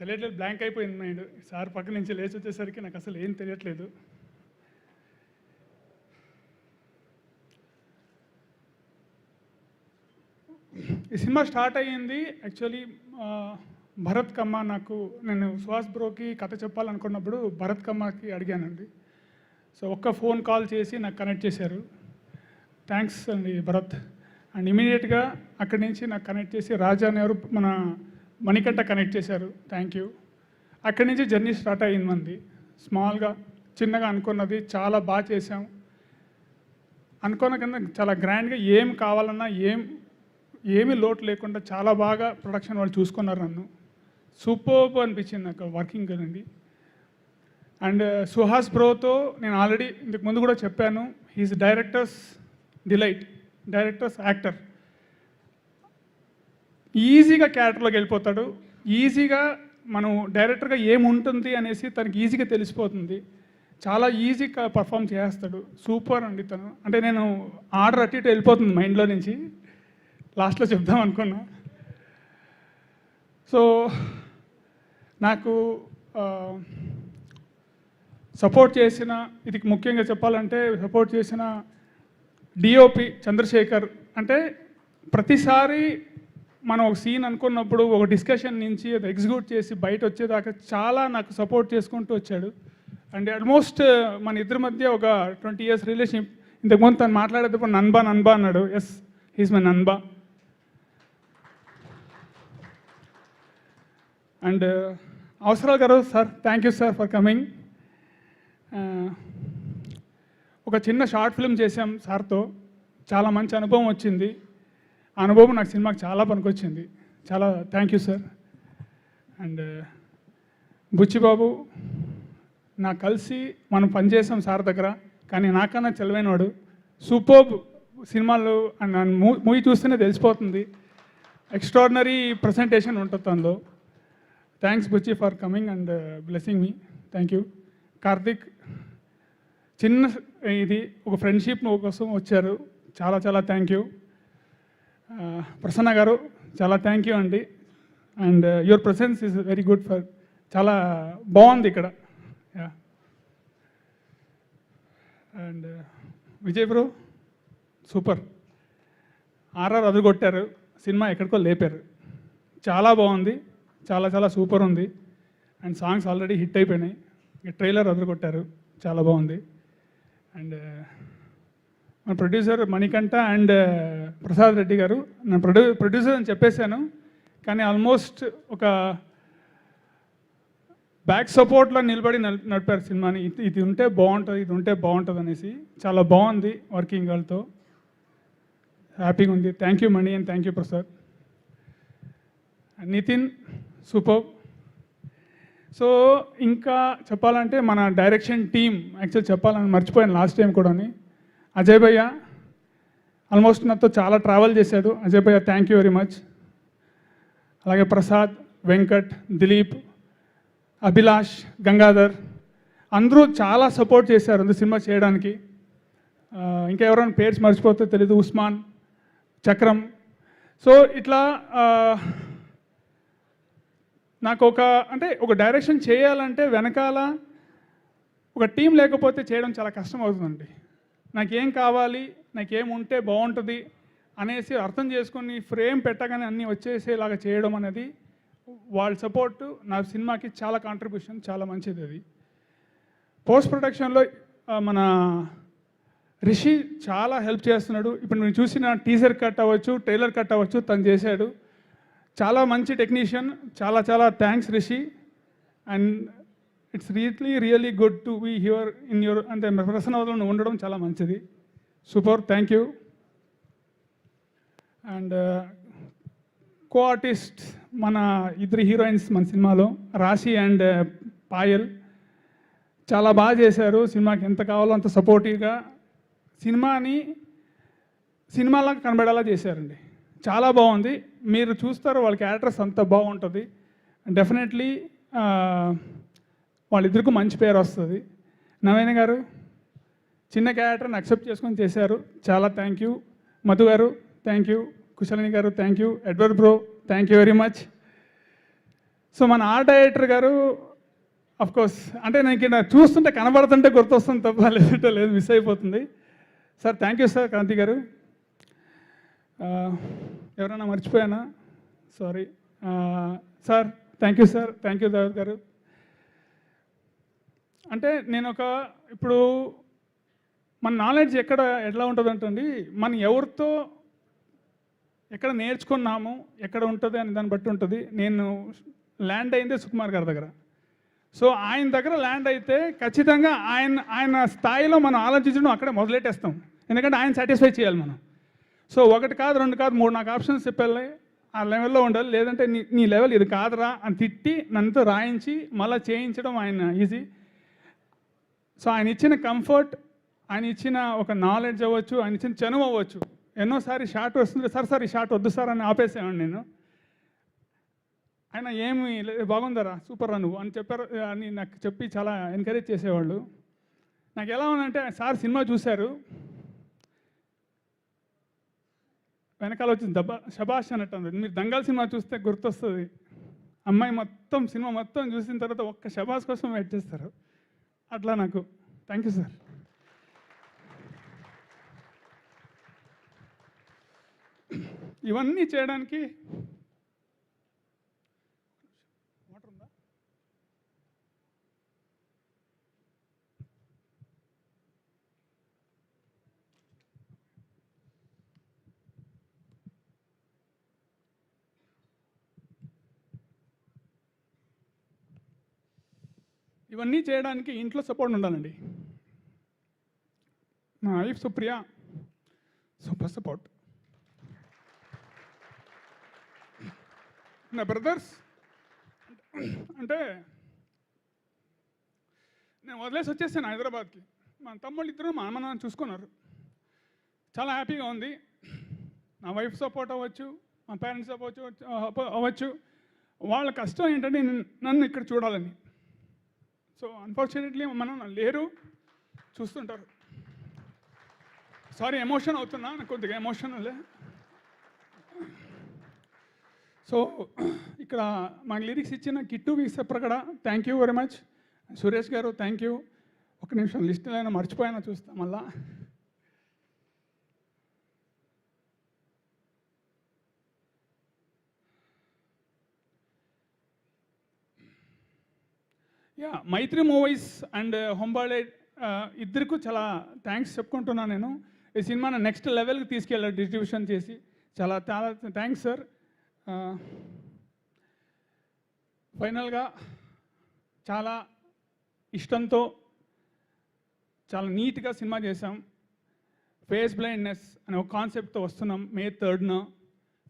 తెలియట్లేదు బ్లాంక్ అయిపోయింది mind sir పక్క నుంచి లేచి వచ్చేసరికి నాకు అసలు ఏం తెలియట్లేదు. ఈ సినిమా స్టార్ట్ అయ్యింది. యాక్చువల్లీ భరత్ కమ్మ నాకు నేను సుహాస్ బ్రోకి కథ చెప్పాలనుకున్నప్పుడు భరత్ కమ్మకి అడిగానండి. సో ఒక్క ఫోన్ కాల్ చేసి నాకు కనెక్ట్ చేశారు. థ్యాంక్స్ అండి భరత్. అండ్ ఇమీడియట్గా అక్కడి నుంచి నాకు కనెక్ట్ చేసి రాజా నెహ్రూ మన మణికంఠ కనెక్ట్ చేశారు. థ్యాంక్ యూ అక్కడి నుంచి జర్నీ స్టార్ట్ అయ్యింది మంది. స్మాల్గా చిన్నగా అనుకున్నది చాలా బాగా చేసాం అనుకున్న కింద చాలా గ్రాండ్గా ఏం కావాలన్నా ఏం ఏమీ లోటు లేకుండా చాలా బాగా ప్రొడక్షన్ వాళ్ళు చూసుకున్నారు నన్ను. సూపర్ అనిపించింది నాకు వర్కింగ్ కదండి. అండ్ uh, సుహాస్ బ్రోతో నేను ఆల్రెడీ ఇంతకు ముందు కూడా చెప్పాను. He's director's delight director's actor ఈజీగా క్యారెక్టర్లోకి వెళ్ళిపోతాడు. ఈజీగా మనం డైరెక్టర్గా ఏముంటుంది అనేసి తనకి ఈజీగా తెలిసిపోతుంది. చాలా ఈజీగా పర్ఫామ్ చేస్తాడు. సూపర్ అండి తను. అంటే నేను ఆర్డర్ అటు ఇటు వెళ్ళిపోతుంది మైండ్లో నుంచి. లాస్ట్లో చెప్దాం అనుకున్నా. సో నాకు సపోర్ట్ చేసిన ఇది ముఖ్యంగా చెప్పాలంటే సపోర్ట్ చేసిన డిఓపి చంద్రశేఖర్ అంటే ప్రతిసారి మనం ఒక సీన్ అనుకున్నప్పుడు ఒక డిస్కషన్ నుంచి అది ఎగ్జిక్యూట్ చేసి బయట వచ్చేదాకా చాలా నాకు సపోర్ట్ చేసుకుంటూ వచ్చాడు. అండ్ ఆల్మోస్ట్ uh, మన ఇద్దరి మధ్య ఒక ట్వంటీ ఇయర్స్ రిలేషన్షిప్ ఇంతకుముందు తను మాట్లాడేటప్పుడు నన్బా నన్బా అన్నాడు. ఎస్ హీస్ మై నన్బా. అండ్ uh, అవసరాలు గారు sir? Thank you sir for coming ఒక చిన్న షార్ట్ ఫిల్మ్ చేసాం సార్తో. చాలా మంచి అనుభవం వచ్చింది. అనుభవం నాకు సినిమాకి చాలా పనికొచ్చింది. చాలా thank you sir. And uh, Buchibabu నాకు కలిసి మనం పనిచేసాం సార్ దగ్గర కానీ నాకన్నా చెలవైనవాడు సూపర్ సినిమాలు అండ్ మూవీ చూస్తేనే తెలిసిపోతుంది. ఎక్స్ట్రాడినరీ ప్రజెంటేషన్ ఉంటుంది అందులో. Thanks Buchi for coming and blessing me thank you Karthik చిన్న ఇది ఒక ఫ్రెండ్షిప్ కోసం వచ్చారు. చాలా చాలా థ్యాంక్ యూ. ప్రసన్న గారు చాలా థ్యాంక్ యూ అండి. And your presence is very good for చాలా బాగుంది ఇక్కడ. Yeah and uh, Vijay bro super RR అదుగొట్టారు cinema ఎక్కడికో లేపారు. చాలా బాగుంది చాలా చాలా సూపర్ ఉంది. అండ్ సాంగ్స్ ఆల్రెడీ హిట్ అయిపోయినాయి. ట్రైలర్ అదరగొట్టారు చాలా బాగుంది. అండ్ మన ప్రొడ్యూసర్ మణికంఠ అండ్ ప్రసాద్ రెడ్డి గారు. నేను ప్రొడ్యూ ప్రొడ్యూసర్ అని చెప్పేశాను. కానీ ఆల్మోస్ట్ ఒక బ్యాక్ సపోర్ట్లో నిలబడి నడిపారు సినిమాని. ఇది ఇది ఉంటే బాగుంటుంది ఇది ఉంటే బాగుంటుంది అనేసి చాలా బాగుంది వర్కింగ్ వాళ్ళతో హ్యాపీగా ఉంది. Thank you Mani and thank you Prasad. Nithin super. So ఇంకా చెప్పాలంటే మన డైరెక్షన్ టీమ్ యాక్చువల్ చెప్పాలని మర్చిపోయాను లాస్ట్ టైం కూడా అజయ్ భయ్య ఆల్మోస్ట్ నాతో చాలా ట్రావెల్ చేశాడు. అజయ్ భయ్య థ్యాంక్ యూ వెరీ మచ్ అలాగే ప్రసాద్ వెంకట్ దిలీప్ అభిలాష్ గంగాధర్ అందరూ చాలా సపోర్ట్ చేశారు అందు సినిమా చేయడానికి. ఇంకా ఎవరైనా పేర్స్ మర్చిపోతే తెలీదు ఉస్మాన్ చక్రం. సో ఇట్లా నాకు ఒక అంటే ఒక డైరెక్షన్ చేయాలంటే వెనకాల ఒక టీం లేకపోతే చేయడం చాలా కష్టం అవుతుందండి. నాకేం కావాలి నాకేం ఉంటే బాగుంటుంది అనేసి అర్థం చేసుకొని ఫ్రేమ్ పెట్టగానే అన్నీ వచ్చేసేలాగా చేయడం అనేది వాళ్ళ సపోర్టు నా సినిమాకి చాలా కాంట్రిబ్యూషన్ చాలా మంచిది అది. పోస్ట్ ప్రొడక్షన్లో మన రిషి చాలా హెల్ప్ చేస్తున్నాడు. ఇప్పుడు నేను చూసిన టీజర్ కట్ అవ్వచ్చు ట్రైలర్ కట్ అవ్వచ్చు తను చేశాడు. చాలా మంచి టెక్నీషియన్ చాలా చాలా thanks Rishi. And it's really really good to be here in your అంటే ప్రసన్నవదంలో ఉండడం చాలా మంచిది. Super thank you and co artist మన ఇద్దరు హీరోయిన్స్ మన సినిమాలో రాశి అండ్ uh, పాయల్. చాలా బాగా చేశారు సినిమాకి ఎంత కావాలో అంత సపోర్టివ్గా సినిమాని సినిమాలా కనబడేలా చేశారండి. చాలా బాగుంది. మీరు చూస్తారు వాళ్ళ క్యారెక్టర్స్ అంత బాగుంటుంది. డెఫినెట్లీ వాళ్ళిద్దరికి మంచి పేరు వస్తుంది. నవీన గారు చిన్న క్యారెక్టర్ని అక్సెప్ట్ చేసుకొని చేశారు. చాలా థ్యాంక్ యూ మధు గారు థ్యాంక్ యూ కుశలిని గారు thank you Edward bro thank you very much so మన ఆర్ట్ డైరెక్టర్ గారు అఫ్ కోర్స్ అంటే నాకు ఇక్కడ చూస్తుంటే కనబడుతుంటే గుర్తొస్తుంది తప్ప లేదంటే లేదు మిస్ అయిపోతుంది. Sir thank you sir Kanti గారు. ఎవరైనా మర్చిపోయానా? Sorry sir thank you sir thank you Dawat గారు. అంటే నేను ఒక ఇప్పుడు మన నాలెడ్జ్ ఎక్కడ ఎట్లా ఉంటుందంటండి? మనం ఎవరితో ఎక్కడ నేర్చుకున్నాము ఎక్కడ ఉంటుంది అని దాన్ని బట్టి ఉంటుంది. నేను ల్యాండ్ అయిందే సుకుమార్ గారి దగ్గర. సో ఆయన దగ్గర ల్యాండ్ అయితే ఖచ్చితంగా ఆయన ఆయన స్థాయిలో మనం ఆలోచించడం అక్కడే మొదలెట్టేస్తాం. ఎందుకంటే ఆయన సాటిస్ఫై చేయాలి మనం. సో ఒకటి కాదు రెండు కాదు మూడు నాకు ఆప్షన్స్ చెప్పాలి. ఆ లెవెల్లో ఉండాలి. లేదంటే నీ నీ లెవెల్ ఇది కాదురా అని తిట్టి నన్నుతో రాయించి మళ్ళీ చేయించడం ఆయన ఈజీ. సో ఆయన ఇచ్చిన కంఫర్ట్ ఆయన ఇచ్చిన ఒక నాలెడ్జ్ అవ్వచ్చు ఆయన ఇచ్చిన చనువు అవ్వచ్చు. ఎన్నోసారి షార్ట్ వస్తుంది. సార్ సార్ ఈ షార్ట్ వద్దు సార్ అని ఆపేసేవాడిని నేను. ఆయన ఏమి బాగుందరా సూపర్ రా నువ్వు అని చెప్పారు అని నాకు చెప్పి చాలా ఎంకరేజ్ చేసేవాళ్ళు. నాకు ఎలా ఉందంటే సార్ సినిమా చూశారు. వెనకాల వచ్చింది దబా శబాష్ అన్నట్టు మీరు దంగల్ సినిమా చూస్తే గుర్తొస్తుంది. అమ్మాయి మొత్తం సినిమా మొత్తం చూసిన తర్వాత ఒక్క శబాష్ కోసం వెయిట్ చేస్తారు. అట్లా నాకు. థ్యాంక్ యూ సార్ ఇవన్నీ చేయడానికి వాటర్ ఉందా ఇవన్నీ చేయడానికి ఇంట్లో సపోర్ట్ ఉండాలండి. నా వైఫ్ సుప్రియ సూపర్ సపోర్ట్ నా బ్రదర్స్ అంటే నేను వదిలేసి వచ్చేసాను హైదరాబాద్కి. మా తమ్ముళ్ళు ఇద్దరు మా అమ్మ నాన్న చూసుకున్నారు. చాలా హ్యాపీగా ఉంది. నా వైఫ్ సపోర్ట్ అవ్వచ్చు మా పేరెంట్స్ అవ్వచ్చు అవ్వచ్చు. వాళ్ళ కష్టం ఏంటంటే నన్ను- నన్ను ఇక్కడ చూడాలని. సో అన్ఫార్చునేట్లీ మనం లేరు చూస్తుంటారు. సారీ ఎమోషన్ అవుతున్నా నాకు కొద్దిగా ఎమోషనలే సో ఇక్కడ మాకు లిరిక్స్ ఇచ్చిన Kittu Visapragada thank you very much Suresh గారు థ్యాంక్ యూ ఒక నిమిషం లిస్ట్ అయినా మర్చిపోయినా చూస్తాం మళ్ళా. Yeah Mythri movies and uh, Hombale uh, ఇద్దరికి చాలా థ్యాంక్స్ చెప్పుకుంటున్నాను నేను. ఈ సినిమాను నెక్స్ట్ లెవెల్కి తీసుకెళ్ళారు డిస్ట్రిబ్యూషన్ చేసి చాలా చాలా థ్యాంక్స్ సార్ ఫైనల్గా చాలా ఇష్టంతో చాలా నీట్గా సినిమా చేసాం ఫేస్ బ్లైండ్నెస్ అనే ఒక కాన్సెప్ట్తో వస్తున్నాం మే థర్డ్న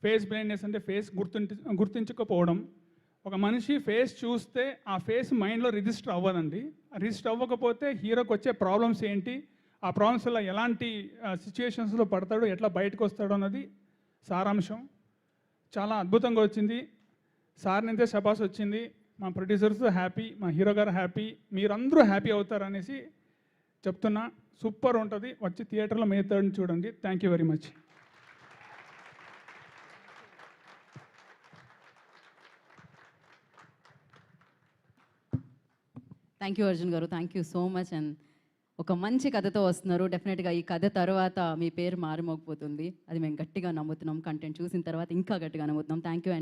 ఫేస్ బ్లైండ్నెస్ అంటే ఫేస్ గుర్తుంటి గుర్తించకపోవడం. ఒక మనిషి ఫేస్ చూస్తే ఆ ఫేస్ మైండ్లో రిజిస్టర్ అవ్వదండి. రిజిస్టర్ అవ్వకపోతే హీరోకి వచ్చే ప్రాబ్లమ్స్ ఏంటి? ఆ ప్రాబ్లమ్స్ వల్ల ఎలాంటి సిచ్యుయేషన్స్లో పడతాడు? ఎట్లా బయటకు వస్తాడు అన్నది సారాంశం. చాలా అద్భుతంగా వచ్చింది. సార్ నుంచే శబాస్ వచ్చింది. మా ప్రొడ్యూసర్స్ హ్యాపీ మా హీరో గారు హ్యాపీ మీరందరూ హ్యాపీ అవుతారనేసి చెప్తున్నా. సూపర్ ఉంటుంది. వచ్చి థియేటర్లో మిగతాడిని చూడండి. Thank you very much. Thank you Arjun గారు. Thank you so much and ఒక మంచి కథతో వస్తున్నారు. డెఫినెట్గా ఈ కథ తర్వాత మీ పేరు మారిమోగిపోతుంది. అది మేము గట్టిగా నమ్ముతున్నాం. కంటెంట్ చూసిన తర్వాత ఇంకా గట్టిగా నమ్ముతున్నాం. Thank you